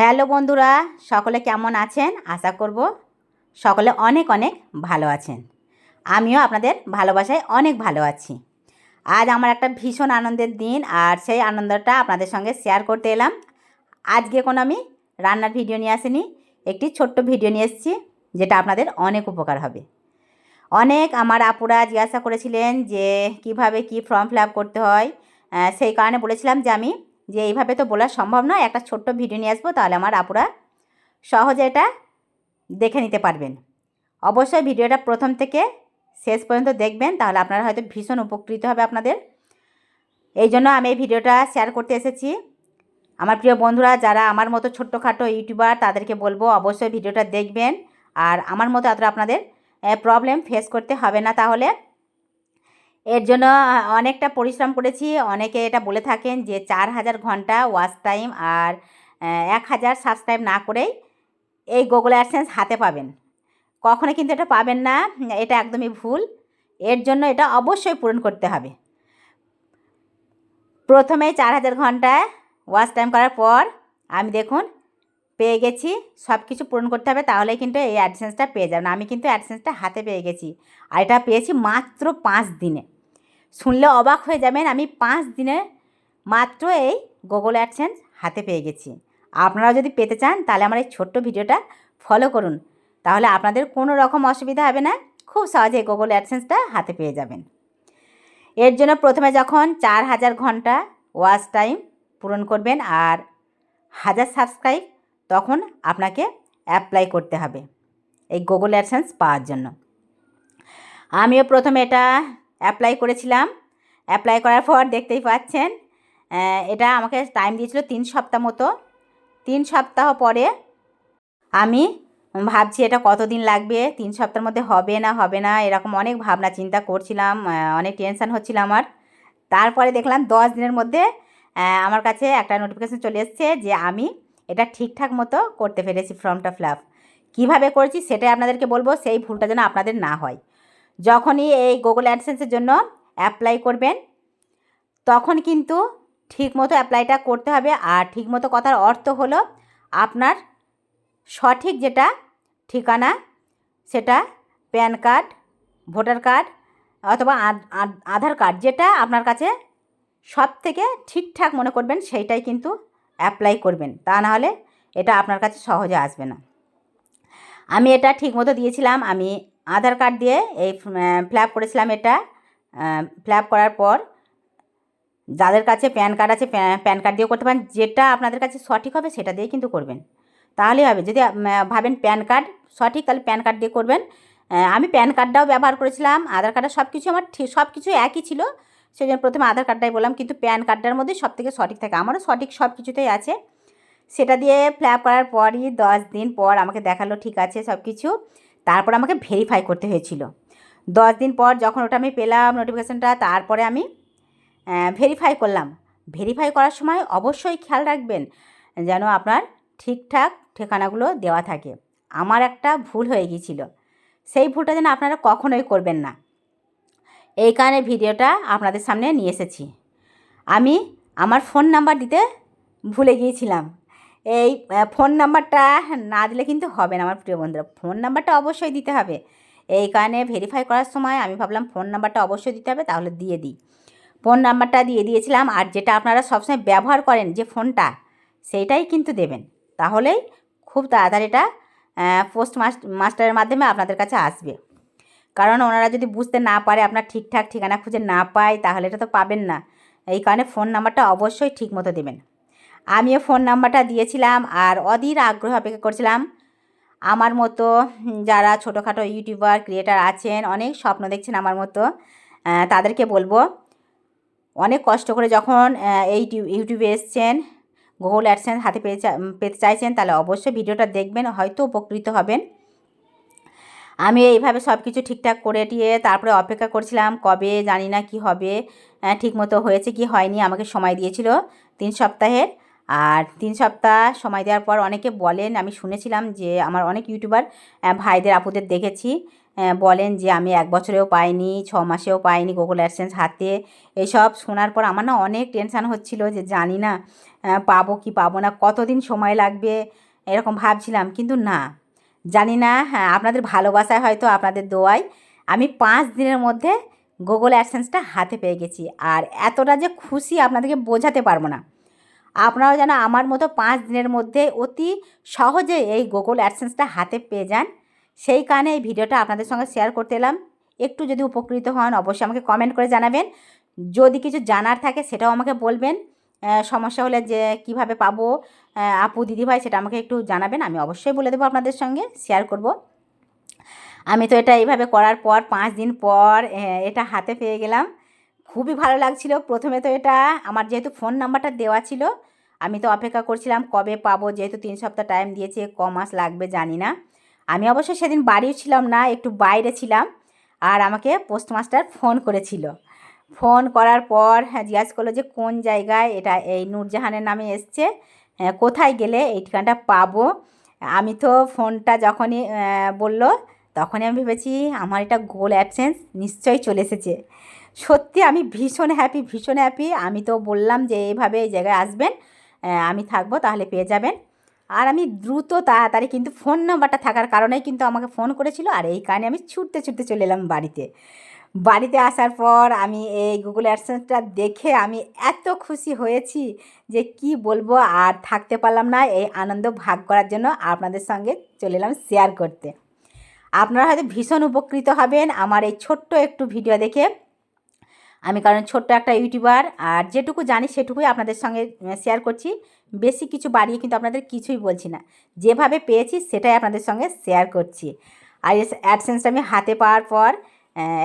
Hello বন্ধুরা, সকলে কেমন আছেন? আশা করব সকলে অনেক অনেক ভালো আছেন। আমিও আপনাদের ভালোবাসায় অনেক ভালো আছি। আজ আমার একটা ভীষণ আনন্দের দিন আর সেই আনন্দটা আপনাদের সঙ্গে শেয়ার করতে এলাম। আজকে কোনো আমি রান্নার ভিডিও নিয়ে আসিনি, একটি ছোট্ট ভিডিও নিয়ে এসেছি, যেটা আপনাদের অনেক উপকার হবে। অনেক আমার আপুরা জিজ্ঞাসা করেছিলেন যে কীভাবে কি ফর্ম ফিল করতে হয় সেই কারণে বলেছিলাম যে আমি যে এইভাবে তো বলা সম্ভব নয়, একটা ছোট্ট ভিডিও নিয়ে আসব, তাহলে আমার আপুরা সহজে এটা দেখে নিতে পারবেন। অবশ্যই ভিডিওটা প্রথম থেকে শেষ পর্যন্ত দেখবেন, তাহলে আপনারা হয়তো ভীষণ উপকৃত হবে আপনাদের। এই জন্য আমি এই ভিডিওটা শেয়ার করতে এসেছি। আমার প্রিয় বন্ধুরা, যারা আমার মতো ছোট্টখাটো ইউটিউবার, তাদেরকে বলব অবশ্যই ভিডিওটা দেখবেন। আর আমার মতো এতটা আপনাদের প্রবলেম ফেস করতে হবে না, তাহলে এর জন্য অনেকটা পরিশ্রম করেছি। অনেকে এটা বলে থাকেন যে, চার হাজার ঘণ্টা ওয়াচ টাইম আর এক হাজার সাবস্ক্রাইব না করেই এই গুগল অ্যাডসেন্স হাতে পাবেন। কখনো কিন্তু এটা পাবেন না, এটা একদমই ভুল। এর জন্য এটা অবশ্যই পূরণ করতে হবে। প্রথমে চার হাজার ঘন্টায় ওয়াচ টাইম করার পর, আমি দেখুন পেয়ে গেছি সব কিছু পূরণ করতে হবে তাহলেই কিন্তু এই অ্যাডসেন্সটা পেয়ে যাবেন। আমি কিন্তু অ্যাডসেন্সটা হাতে পেয়ে গেছি আর এটা পেয়েছি মাত্র পাঁচ দিনে। শুনলে অবাক হয়ে যাবেন, আমি পাঁচ দিনে মাত্র এই গুগল অ্যাডসেন্স হাতে পেয়ে গেছি। আপনারা যদি পেতে চান তাহলে আমার এই ছোট্ট ভিডিওটা ফলো করুন। তাহলে আপনাদের কোনো রকম অসুবিধা হবে না, খুব সহজে গুগল অ্যাডসেন্সটা হাতে পেয়ে যাবেন। এর জন্য প্রথমে যখন চার হাজার ঘণ্টা ওয়াচ টাইম পূরণ করবেন আর হাজার সাবস্ক্রাইব তখন আপনাকে অ্যাপ্লাই করতে হবে এই গুগল অ্যাডসেন্স পাওয়ার জন্য। আমিও প্রথমে এটা অ্যাপ্লাই করেছিলাম। অ্যাপ্লাই করার পর দেখতেই পাচ্ছেন এটা আমাকে টাইম দিয়েছিল তিন সপ্তাহ মতো। তিন সপ্তাহ পরে আমি ভাবছি এটা কতদিন লাগবে, তিন সপ্তাহের মধ্যে হবে না হবে না, এরকম অনেক ভাবনা চিন্তা করছিলাম অনেক টেনশান হচ্ছিল আমার। তারপরে দেখলাম দশ দিনের মধ্যে আমার কাছে একটা নোটিফিকেশন চলে এসছে যে আমি এটা ঠিকঠাক মতো করতে পেরেছি ফর্মটা আপ কীভাবে করেছি সেটাই আপনাদেরকে বলব, সেই ভুলটা যেন আপনাদের না হয়। যখনই এই গুগল অ্যাডসেন্সের জন্য অ্যাপ্লাই করবেন, তখন কিন্তু ঠিকমতো অ্যাপ্লাইটা করতে হবে। আর ঠিকমতো কথার অর্থ হলো আপনার সঠিক যেটা ঠিকানা, সেটা প্যান কার্ড, ভোটার কার্ড অথবা আধ- আধ- আধার কার্ড যেটা আপনার কাছে সব থেকে ঠিকঠাক মনে করবেন, সেইটাই কিন্তু অ্যাপ্লাই করবেন, তা নাহলে এটা আপনার কাছে সহজে আসবে না। আমি এটা ঠিকমতো দিয়েছিলাম, আমি আধার কার্ড দিয়ে এই ফিল আপ করেছিলাম এটা ফিল আপ করার পর যাদের কাছে প্যান কার্ড আছে প্যা- প্যান কার্ড দিয়েও করতে পারেন, যেটা আপনাদের কাছে সঠিক হবে সেটা দিয়ে কিন্তু করবেন। তাহলেই হবে, যদি ভাবেন প্যান কার্ড সঠিক, তাহলে প্যান কার্ড দিয়ে করবেন। আমি প্যান কার্ডটাও ব্যবহার করেছিলাম, আধার কার্ডটা সব কিছু আমার ঠিক সব কিছু একই ছিল সেই জন্য প্রথমে আধার কার্ডটাই বললাম, কিন্তু প্যান কার্ডটার মধ্যে সব থেকে সঠিক থাকে। আমারও সঠিক সব কিছুতেই আছে। সেটা দিয়ে ফিল আপ করার পরই দশ দিন পর আমাকে দেখাল, ঠিক আছে সব কিছু তারপর আমাকে ভেরিফাই করতে হয়েছিল। দশ দিন পর যখন ওটা আমি পেলাম নোটিফিকেশানটা তারপরে আমি ভেরিফাই করলাম। ভেরিফাই করার সময় অবশ্যই খেয়াল রাখবেন যেন আপনার ঠিকঠাক ঠিকানাগুলো দেওয়া থাকে। আমার একটা ভুল হয়ে গিয়েছিল। সেই ভুলটা যেন আপনারা কখনোই করবেন না। এই কারণে ভিডিওটা আপনাদের সামনে নিয়ে এসেছি। আমি আমার ফোন নাম্বার দিতে ভুলে গিয়েছিলাম। এই ফোন নাম্বারটা না দিলে কিন্তু হবে না আমার প্রিয় বন্ধুরা। ফোন নাম্বারটা অবশ্যই দিতে হবে। এই কারণে ভেরিফাই করার সময় আমি ভাবলাম ফোন নাম্বারটা অবশ্যই দিতে হবে, তাহলে দিয়ে দিই। ফোন নাম্বারটা দিয়ে দিয়েছিলাম আর যেটা আপনারা সবসময় ব্যবহার করেন যে ফোনটা, সেইটাই কিন্তু দেবেন। তাহলেই খুব তাড়াতাড়ি এটা পোস্ট মাস্টারের মাধ্যমে আপনাদের কাছে আসবে। কারণ ওনারা যদি বুঝতে না পারে, আপনার ঠিকঠাক ঠিকানা খুঁজে না পায়, তাহলে এটা তো পাবেন না। এই কারণে ফোন নাম্বারটা অবশ্যই ঠিক মতো দেবেন। আমিও ফোন নাম্বারটা দিয়েছিলাম আর অধীর আগ্রহ অপেক্ষা করছিলাম। আমার মতো যারা ছোটোখাটো ইউটিউবার, ক্রিয়েটার আছেন, অনেক স্বপ্ন দেখছেন আমার মতো তাদেরকে বলব, অনেক কষ্ট করে যখন এই ইউটিউবে এসছেন গুগল অ্যাডসেন্স হাতে পেয়ে পেতে চাইছেন, তাহলে অবশ্যই ভিডিওটা দেখবেন, হয়তো উপকৃত হবেন। আমি এইভাবে সব কিছু ঠিকঠাক করে দিয়ে তারপরে অপেক্ষা করছিলাম কবে জানি না কি হবে আহ, ঠিকমতো হয়েছে কি হয়নি আমাকে সময় দিয়েছিল তিন সপ্তাহের। আর তিন সপ্তাহ সময় দেওয়ার পর অনেকে বলেন আমি শুনেছিলাম যে আমার অনেক ইউটিউবার ভাইদের আপুদের দেখেছি বলেন যে আমি এক বছরেও পাইনি ছ মাসেও পাইনি গুগল অ্যাডসেন্স হাতে। এইসব শোনার পর আমার না অনেক টেনশান হচ্ছিল যে জানি না পাবো কি পাবো না কতদিন সময় লাগবে এরকম ভাবছিলাম। কিন্তু না জানি না হ্যাঁ আপনাদের ভালোবাসায় হয়তো আপনাদের দোয়ায়। আমি পাঁচ দিনের মধ্যে গুগল অ্যাডসেন্সটা হাতে পেয়ে গেছি। আর এতটা যে খুশি আপনাদেরকে বোঝাতে পারব না। আপনারাও যেন আমার মতো পাঁচ দিনের মধ্যে অতি সহজে এই গুগল অ্যাডসেন্সটা হাতে পেয়ে যান। সেই কারণে এই ভিডিওটা আপনাদের সঙ্গে শেয়ার করতে এলাম। একটু যদি উপকৃত হন, অবশ্যই আমাকে কমেন্ট করে জানাবেন। যদি কিছু জানার থাকে, সেটাও আমাকে বলবেন। সমস্যা হলে যে কীভাবে পাবো আপু দিদিভাই সেটা আমাকে একটু জানাবেন, আমি অবশ্যই বলে দেবো আপনাদের সঙ্গে শেয়ার করব। আমি তো এটা এইভাবে করার পর, পাঁচ দিন পর এটা হাতে পেয়ে গেলাম। খুবই ভালো লাগছিল। প্রথমে তো এটা, আমার যেহেতু ফোন নাম্বারটা দেওয়া ছিল, আমি তো অপেক্ষা করছিলাম কবে পাবো, যেহেতু তিন সপ্তাহ টাইম দিয়েছে, ক মাস লাগবে জানি না। আমি অবশ্য সেদিন বাড়িও ছিলাম না, একটু বাইরে ছিলাম, আর আমাকে পোস্টমাস্টার ফোন করেছিল। ফোন করার পর হ্যাঁ জিজ্ঞাসা করল যে কোন জায়গায় এটা এই নূরজাহানের নামে এসছে হ্যাঁ, কোথায় গেলে এই ঠিকানাটা পাবো? আমি তো ফোনটা যখনই বলল তখনই আমি ভেবেছি আমার এটা গোল অ্যাডসেন্স নিশ্চয়ই চলে এসেছে। সত্যি আমি ভীষণ হ্যাপি ভীষণ হ্যাপি আমি তো বললাম যে এইভাবে এই জায়গায় আসবেন আমি থাকব তাহলে পেয়ে যাবেন। আর আমি দ্রুত তাড়াতাড়ি কিন্তু ফোন নাম্বারটা থাকার কারণেই কিন্তু আমাকে ফোন করেছিল আর এই কারণে আমি ছুটতে ছুটতে চলে এলাম বাড়িতে। বাড়িতে আসার পর আমি এই গুগল অ্যাডসেন্সটা দেখে আমি এত খুশি হয়েছি যে কি বলব আর থাকতে পারলাম না এই আনন্দ ভাগ করার জন্য আপনাদের সঙ্গে চলে এলাম শেয়ার করতে। আপনারা হয়তো ভীষণ উপকৃত হবেন আমার এই ছোট্ট একটু ভিডিও দেখে। আমি কারণ ছোট্ট একটা ইউটিউবার আর যেটুকু জানি সেটুকুই আপনাদের সঙ্গে শেয়ার করছি। বেশি কিছু বাড়িয়ে কিন্তু আপনাদের কিছুই বলছি না। যেভাবে পেয়েছি সেটাই আপনাদের সঙ্গে শেয়ার করছি। আর এই অ্যাডসেন্সটা আমি হাতে পাওয়ার পর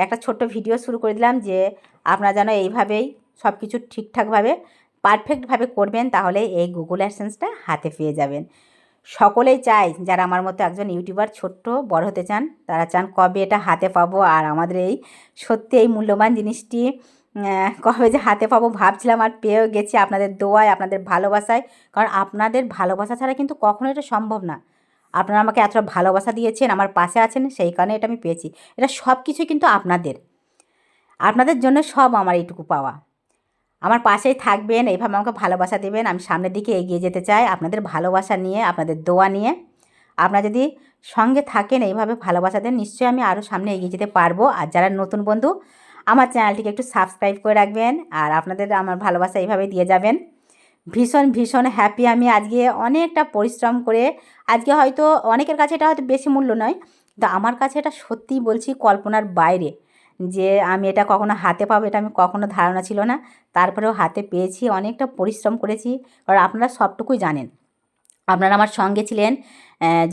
একটা ছোট্ট ভিডিও শুরু করে দিলাম যে আপনারা যেন এইভাবেই সব কিছু ঠিকঠাকভাবে পারফেক্টভাবে করবেন তাহলে এই গুগল অ্যাডসেন্সটা হাতে পেয়ে যাবেন। সকলেই চায় যারা আমার মতো একজন ইউটিউবার ছোট্ট, বড় হতে চান, তারা চান কবে এটা হাতে পাবো আর আমাদের এই সত্যি এই মূল্যবান জিনিসটি কবে যে হাতে পাবো ভাবছিলাম আর পেয়েও গেছি আপনাদের দোয়ায়, আপনাদের ভালোবাসায়। কারণ আপনাদের ভালোবাসা ছাড়া কিন্তু কখনো এটা সম্ভব না। আপনারা আমাকে এতটা ভালোবাসা দিয়েছেন, আমার পাশে আছেন, সেই কারণে এটা আমি পেয়েছি। এটা সব কিছুই কিন্তু আপনাদের। আপনাদের জন্য সব আমার এইটুকু পাওয়া। আমার পাশেই থাকবেন, এইভাবে আমাকে ভালোবাসা দেবেন, আমি সামনের দিকে এগিয়ে যেতে চাই। আপনাদের ভালোবাসা নিয়ে, আপনাদের দোয়া নিয়ে, আপনারা যদি সঙ্গে থাকেন, এইভাবে ভালোবাসা দেন, নিশ্চয়ই আমি আরও সামনে এগিয়ে যেতে পারব। আর যারা নতুন বন্ধু, আমার চ্যানেলটিকে একটু সাবস্ক্রাইব করে রাখবেন, আর আপনাদের আমার ভালোবাসা এইভাবে দিয়ে যাবেন। ভীষণ ভীষণ হ্যাপি আমি আজকে অনেকটা পরিশ্রম করে, আজকে হয়তো অনেকের কাছে এটা হয়তো বেশি মূল্য নয়, কিন্তু আমার কাছে এটা সত্যিই বলছি কল্পনার বাইরে, যে আমি এটা কখনো হাতে পাবো এটা আমি কখনো ধারণা ছিল না, তারপরেও হাতে পেয়েছি, অনেকটা পরিশ্রম করেছি, কারণ আপনারা সবটুকুই জানেন। আপনারা আমার সঙ্গে ছিলেন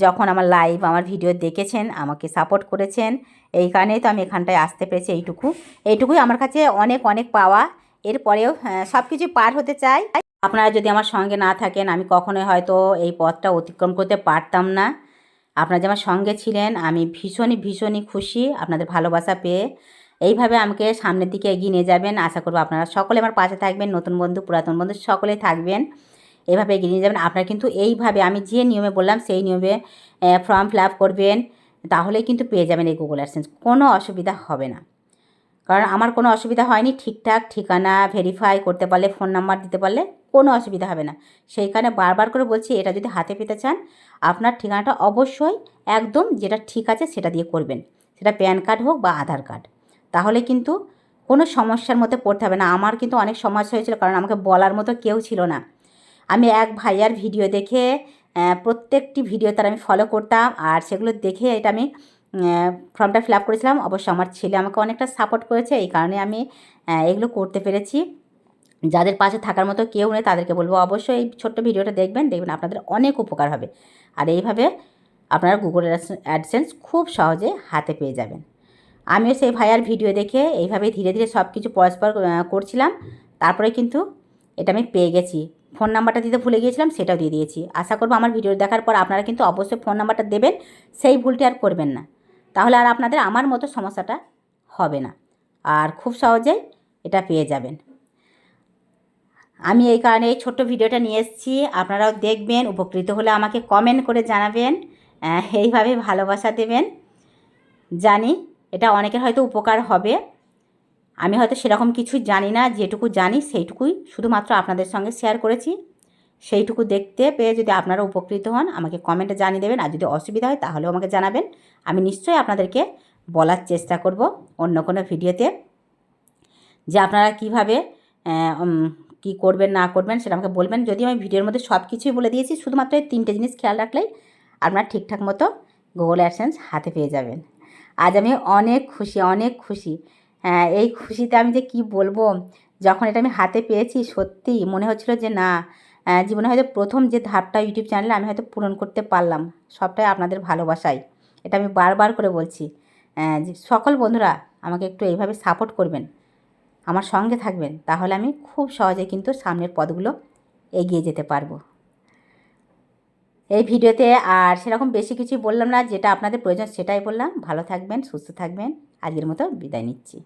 যখন আমার লাইভ আমার ভিডিও দেখেছেন, আমাকে সাপোর্ট করেছেন এই কারণেই তো আমি এখানটায় আসতে পেরেছি এইটুকু, এইটুকুই আমার কাছে অনেক অনেক পাওয়া, এরপরেও সব কিছু পার হতে চাই। আপনারা যদি আমার সঙ্গে না থাকেন, আমি কখনোই হয়তো এই পথটা অতিক্রম করতে পারতাম না। আপনারা যে আমার সঙ্গে ছিলেন, আমি ভীষণই ভীষণই খুশি আপনাদের ভালোবাসা পেয়ে। এইভাবে আমাকে সামনের দিকে এগিয়ে নিয়ে যাবেন। আশা করব আপনারা সকলে আমার পাশে থাকবেন, নতুন বন্ধু, পুরাতন বন্ধু সকলেই থাকবেন। এভাবে এগিয়ে নিয়ে যাবেন। আপনারা কিন্তু এইভাবে, আমি যে নিয়মে বললাম, সেই নিয়মে ফর্ম ফিল আপ করবেন। তাহলে কিন্তু পেয়ে যাবেন এই গুগল অ্যাডসেন্স কোনো অসুবিধা হবে না। কারণ আমার কোনো অসুবিধা হয়নি। ঠিকঠাক ঠিকানা ভেরিফাই করতে পারলে ফোন নাম্বার দিতে পারলে কোনো অসুবিধা হবে না। সেইখানে বারবার করে বলছি, এটা যদি হাতে পেতে চান, আপনার ঠিকানাটা অবশ্যই একদম যেটা ঠিক আছে সেটা দিয়ে করবেন। সেটা প্যান কার্ড হোক বা আধার কার্ড। তাহলে কিন্তু কোনো সমস্যার মধ্যে পড়তে হবে না। আমার কিন্তু অনেক সমস্যা হয়েছিল, কারণ আমাকে বলার মতো কেউ ছিল না। আমি এক ভাইয়ার ভিডিও দেখে প্রত্যেকটি ভিডিও তার আমি ফলো করতাম, আর সেগুলো দেখে এটা আমি ফর্মটা ফিল আপ করেছিলাম। অবশ্য আমার ছেলে আমাকে অনেকটা সাপোর্ট করেছে, এই কারণে আমি এগুলো করতে পেরেছি। যাদের পাশে থাকার মতো কেউ নেই, তাদেরকে বলব অবশ্যই এই ছোট্ট ভিডিওটা দেখবেন দেখবেন আপনাদের অনেক উপকার হবে। আর এইভাবে আপনারা গুগল অ্যাডসেন্স খুব সহজে হাতে পেয়ে যাবেন। আমিও সেই ভাইয়ার ভিডিও দেখে এইভাবে ধীরে ধীরে সব কিছু পরস্পর করছিলাম। তারপরে কিন্তু এটা আমি পেয়ে গেছি। ফোন নাম্বারটা দিতে ভুলে গিয়েছিলাম, সেটাও দিয়ে দিয়েছি। আশা করব আমার ভিডিও দেখার পর আপনারা কিন্তু অবশ্যই ফোন নাম্বারটা দেবেন, সেই ভুলটি আর করবেন না। তাহলে আর আপনাদের আমার মতো সমস্যাটা হবে না। আর খুব সহজেই এটা পেয়ে যাবেন। আমি এই কারণে এই ছোট্ট ভিডিওটা নিয়ে এসেছি। আপনারাও দেখবেন, উপকৃত হলে আমাকে কমেন্ট করে জানাবেন এইভাবে ভালোবাসা দেবেন। জানি এটা অনেকের হয়তো উপকার হবে। আমি হয়তো সেরকম কিছু জানি না, যেটুকু জানি সেইটুকুই শুধুমাত্র আপনাদের সঙ্গে শেয়ার করেছি। সেইটুকু দেখতে পেয়ে যদি আপনারা উপকৃত হন, আমাকে কমেন্টে জানিয়ে দেবেন। আর যদি অসুবিধা হয়, তাহলেও আমাকে জানাবেন। আমি নিশ্চয়ই আপনাদেরকে বলার চেষ্টা করব অন্য কোনো ভিডিওতে। যে আপনারা কীভাবে কী করবেন, না করবেন সেটা আমাকে বলবেন। যদি আমি ভিডিওর মধ্যে সব কিছুই বলে দিয়েছি, শুধুমাত্র এই তিনটে জিনিস খেয়াল রাখলেই আপনারা ঠিকঠাক মতো গুগল অ্যাডসেন্স হাতে পেয়ে যাবেন। আজ আমি অনেক খুশি অনেক খুশি। হ্যাঁ এই খুশিতে আমি যে কি বলব? যখন এটা আমি হাতে পেয়েছি সত্যি মনে হচ্ছিল যে না জীবনে হয়তো প্রথম যে ধাপটা ইউটিউব চ্যানেলে আমি হয়তো পূরণ করতে পারলাম। সবটাই আপনাদের ভালোবাসাই। এটা আমি বারবার করে বলছি। সকল বন্ধুরা আমাকে একটু এইভাবে সাপোর্ট করবেন। আমার সঙ্গে থাকবেন, তাহলে আমি খুব সহজে কিন্তু সামনের পদগুলো এগিয়ে যেতে পারব। এই ভিডিওতে আর সেরকম বেশি কিছু বললাম না, যেটা আপনাদের প্রয়োজন সেটাই বললাম। ভালো থাকবেন, সুস্থ থাকবেন। আজকের মতো বিদায় নিচ্ছি।